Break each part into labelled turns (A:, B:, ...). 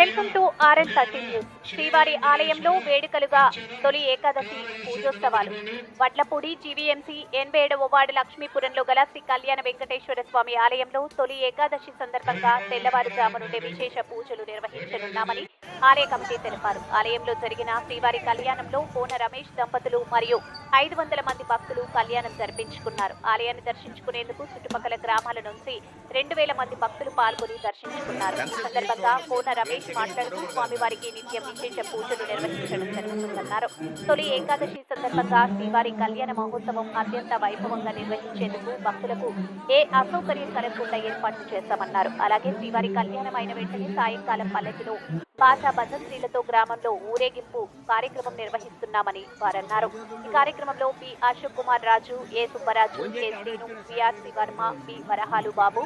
A: Welcome to RN thirty news శ్రీవారి ఆలయంలో వేడుకలుగా తొలి ఏకాదశి పూజోత్సవాలు. వడ్లపూడి జీవీఎంసీ ఎనభై ఏడవ వార్డు లక్ష్మీపురంలో గల శ్రీ కళ్యాణ వెంకటేశ్వర స్వామి ఆలయంలో తొలి ఏకాదశి సందర్భంగా తెల్లవారుజాము నుండి విశేష పూజలు నిర్వహించనున్నామని ఆలయ కమిటీ తెలిపారు. ఆలయంలో జరిగిన శ్రీవారి కళ్యాణంలో కోన రమేష్ దంపతులు మరియు ఐదు వందల మంది భక్తులు కళ్యాణం జరిపించుకున్నారు. ఆలయాన్ని దర్శించుకునేందుకు చుట్టుపక్కల గ్రామాల నుంచి రెండు వేల మంది భక్తులు పాల్గొని దర్శించుకున్నారు. ఈ సందర్భంగా కోన రమేష్ మాట్లాడుతూ స్వామివారికి నిత్యం విశేష పూజలు నిర్వహించడం జరుగుతుందన్నారు. తొలి ఏకాదశి సందర్భంగా శ్రీవారి కళ్యాణ మహోత్సవం అత్యంత వైభవంగా నిర్వహించేందుకు భక్తులకు ఏ అసౌకర్యం కలగకుండా ఏర్పాట్లు చేస్తామన్నారు. అలాగే శ్రీవారి కళ్యాణం అయిన వెంటనే సాయంకాలం పల్లకిలో భాషా భజంత్రీలతో గ్రామంలో ఊరేగింపు కార్యక్రమం నిర్వహిస్తున్నామని వారన్నారు. ఈ కార్యక్రమంలో P Ashok Kumar Raju A Subbaraju K Srinu PRC Varma P Varahalu Babu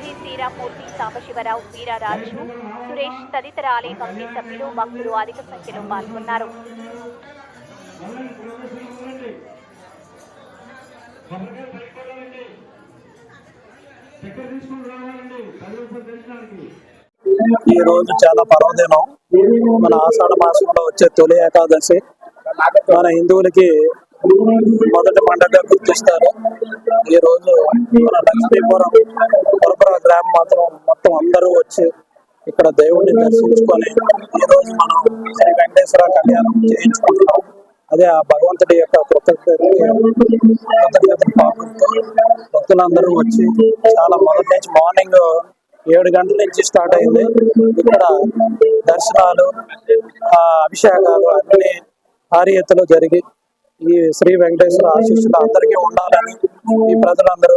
A: G Sriramurthy Sambasivarao Veeraraju Suresh తదితర ఆలయ కమిటీ సభ్యులు భక్తులు అధిక సంఖ్యలో పాల్గొన్నారు.
B: ఈ రోజు చాలా పర్వదినం. మన ఆషాఢ మాసంలో వచ్చే తొలి ఏకాదశి. మన హిందువులకి మొదటి పండుగ గుర్తిస్తారు. ఈ రోజు మన లక్ష్మీపురం పురపుర గ్రామం మాత్రం మొత్తం అందరూ వచ్చి ఇక్కడ దేవుడిని దర్శించుకొని ఈ రోజు మనం శ్రీ వెంకటేశ్వర కళ్యాణం చేయించుకుంటున్నాం. అదే ఆ భగవంతుడి యొక్క కృతజ్ఞత పాపంతో భక్తులందరూ వచ్చి చాలా మొదటి నుంచి మార్నింగ్ ఏడు గంటల నుంచి స్టార్ట్ అయింది. ఇక్కడ దర్శనాలు ఆ, అభిషేకాలు అన్ని భారీ ఎత్తులో జరిగి ఈ శ్రీ వెంకటేశ్వర ఆశీస్సులు అందరికీ ఉండాలని ఈ ప్రజలందరూ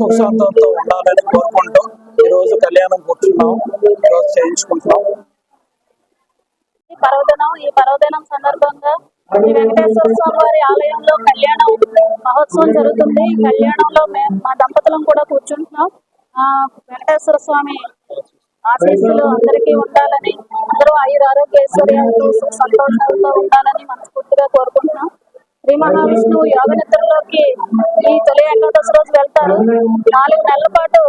B: సుఖశాంతంతో ఉండాలని కోరుకుంటూ ఈ రోజు కళ్యాణం కూర్చున్నాం. ఈ రోజు చేయించుకుంటున్నాం.
C: ఈ పర్వదినం ఈ పర్వదినం సందర్భంగా ఈ వెంకటేశ్వర స్వామి వారి ఆలయంలో కళ్యాణం మహోత్సవం జరుగుతుంది. ఈ కళ్యాణంలో మేము మా దంపతులం కూడా కూర్చుంటున్నాం. ఆ వెంకటేశ్వర స్వామి ఆశీస్సులు అందరికీ ఉండాలని అందరూ ఆయుర ఆరోగ్యశ్వర్యాలతో సుఖ సంతోషాలతో ఉండాలని మనస్ఫూర్తిగా కోరుకుంటున్నాం. శ్రీ మహావిష్ణువు యోగ నిద్రలోకి ఈ తొలి ఏకాదశి రోజు వెళ్తారు. నాలుగు నెలల పాటు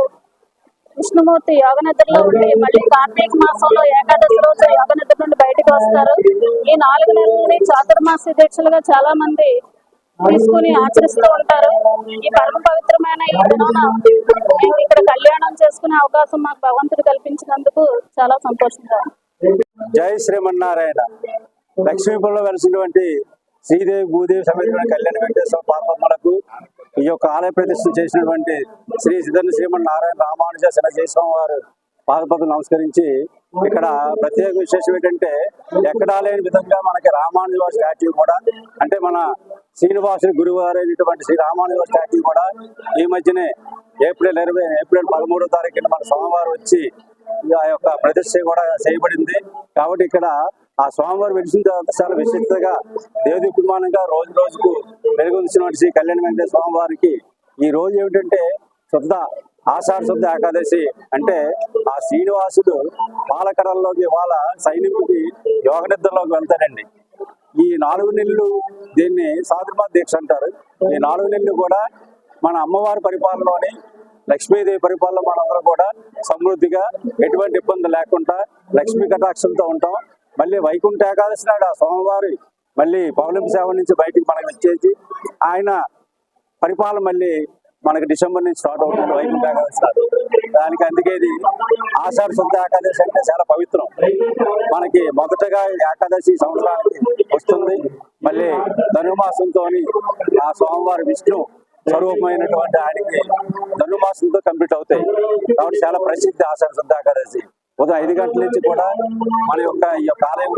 C: విష్ణుమూర్తి యోగ నిద్రలో ఉండి మళ్ళీ కార్తీక మాసంలో ఏకాదశి రోజు యోగ నిద్ర నుండి బయటకు వస్తారు. ఈ నాలుగు నెలలని చాతుర్మాస దీక్షలుగా చాలా మంది తీసుకుని ఆచరిస్తూ ఉంటారు. ఈ పరమ పవిత్రమైన ఈ దినాన మేము ఇక్కడ కళ్యాణం చేసుకునే అవకాశం మాకు భగవంతుడు కల్పించినందుకు చాలా సంతోషంగా
D: జై శ్రీమన్నారాయణ. లక్ష్మీపురంలో వెలిసినటువంటి శ్రీదేవి భూదేవి సమేతమైన కళ్యాణ వెంకటేశ్వర పార్వతులకు ఈ యొక్క ఆలయ ప్రతిష్ఠ చేసినటువంటి శ్రీ సిద్ధర్ని శ్రీమన్నారాయణ రామానుజ శనజయస్వామి వారు పాదపతులు నమస్కరించి ఇక్కడ ప్రత్యేక విశేషం ఏంటంటే ఎక్కడా లేని విధంగా మనకి రామానుజ స్టాట్యూ కూడా అంటే మన శ్రీనివాసుని గురువు అయినటువంటి శ్రీ రామానుజ స్టాట్యూ కూడా ఈ మధ్యనే ఏప్రిల్ ఇరవై ఏప్రిల్ పదమూడో తారీఖున మన సోమవారం వచ్చి ఆ యొక్క ప్రతిష్ట కూడా చేయబడింది. కాబట్టి ఇక్కడ ఆ స్వామివారు వెలిసిన తర్వాత చాలా విశిష్టంగా దేవది కుటుంబానంగా రోజు రోజుకు వెలుగొందినటువంటి శ్రీ కళ్యాణ వెంకటేశ్వర స్వామి వారికి ఈ రోజు ఏమిటంటే శుద్ధ ఆషాఢ శుద్ధ ఏకాదశి అంటే ఆ శ్రీనివాసుడు పాలకరంలోకి వాళ్ళ సైనికుడికి యోగ నిద్రలోకి వెళ్తాడండి. ఈ నాలుగు నెలలు దీన్ని సాధుమా దీక్ష అంటారు. ఈ నాలుగు నెలలు కూడా మన అమ్మవారి పరిపాలనలోని లక్ష్మీదేవి పరిపాలన మనందరం కూడా సమృద్ధిగా ఎటువంటి ఇబ్బంది లేకుండా లక్ష్మీ కటాక్షంతో ఉంటాం. మళ్ళీ వైకుంఠ ఏకాదశి నాడు ఆ సోమవారి మళ్ళీ పౌర్ణమి సేవ నుంచి బయటికి మనకు వచ్చేసి ఆయన పరిపాలన మళ్ళీ మనకి డిసెంబర్ నుంచి స్టార్ట్ అవుతుంది వైకుంఠ ఏకాదశి నాడు. దానికి అందుకే ఇది ఆషాఢ శుద్ధ ఏకాదశి అంటే చాలా పవిత్రం. మనకి మొదటగా ఏకాదశి సంవత్సరానికి వస్తుంది. మళ్ళీ ధనుమాసంతో ఆ సోమవారి విష్ణు స్వరూపమైనటువంటి ఆయనకి ధనుమాసంతో కంప్లీట్ అవుతాయి. కాబట్టి చాలా ప్రసిద్ధి ఆషాఢ శుద్ధ ఏకాదశి. ఉదయం ఐదు గంటల నుంచి కూడా మన యొక్క ఈ యొక్క ఆలయం